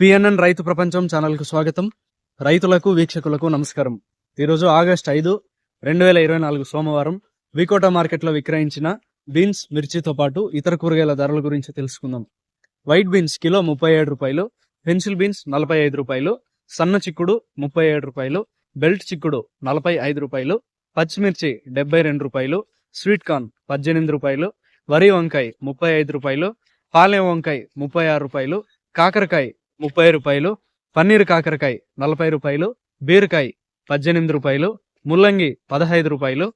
PNN రైతు ప్రపంచం ఛానల్కు స్వాగతం. రైతులకు వీక్షకులకు నమస్కారం. ఈరోజు ఆగస్ట్ ఐదు రెండు వేల ఇరవై నాలుగు సోమవారం వికోట మార్కెట్లో విక్రయించిన బీన్స్ మిర్చితో పాటు ఇతర కూరగాయల ధరల గురించి తెలుసుకుందాం. వైట్ బీన్స్ కిలో ముప్పై ఏడు రూపాయలు పెన్సిల్ బీన్స్ నలభై ఐదు రూపాయలు సన్న చిక్కుడు ముప్పై ఏడు రూపాయలు బెల్ట్ చిక్కుడు నలభై ఐదు రూపాయలు పచ్చిమిర్చి డెబ్బై రెండు రూపాయలు స్వీట్ కార్న్ పద్దెనిమిది రూపాయలు వరి వంకాయ ముప్పై ఐదు రూపాయలు పాలెం వంకాయ ముప్పై ఆరు రూపాయలు కాకరకాయ ముప్పై రూపాయలు పన్నీర్ కాకరకాయ నలభై రూపాయలు బీరకాయ పద్దెనిమిది రూపాయలు ముల్లంగి పదహైదు రూపాయలు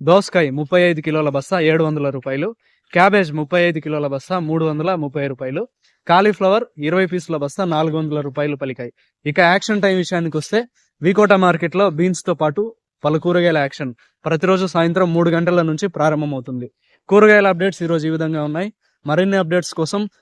దోసకాయ ముప్పై ఐదు కిలోల బస్తా ఏడు వందల రూపాయలు క్యాబేజ్ ముప్పై ఐదు కిలోల బస్తా మూడు వందల ముప్పై రూపాయలు కాలీఫ్లవర్ ఇరవై పీసుల బస్తా నాలుగు వందల రూపాయలు పలికాయి. ఇక యాక్షన్ టైం విషయానికి వస్తే వికోట మార్కెట్లో బీన్స్తో పాటు పలు కూరగాయల యాక్షన్ ప్రతిరోజు సాయంత్రం మూడు గంటల నుంచి ప్రారంభమవుతుంది. కూరగాయల అప్డేట్స్ ఈరోజు ఈ విధంగా ఉన్నాయి. మరిన్ని అప్డేట్స్ కోసం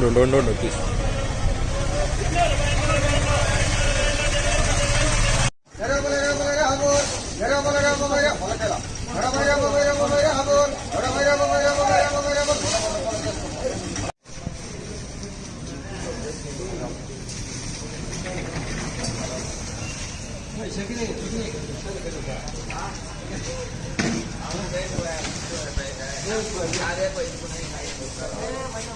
Don't, don't, don't, don't, don't, please. Yeah,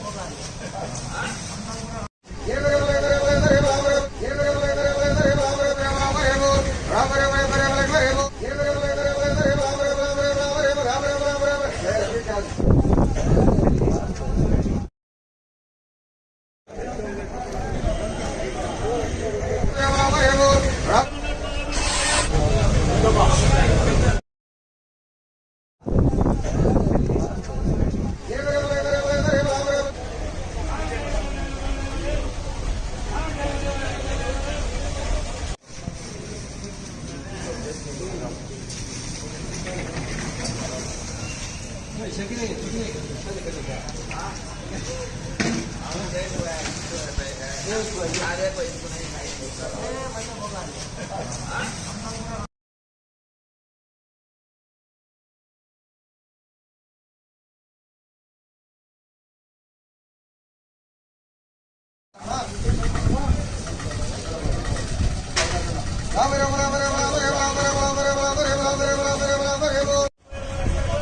Ram Ram Ram Ram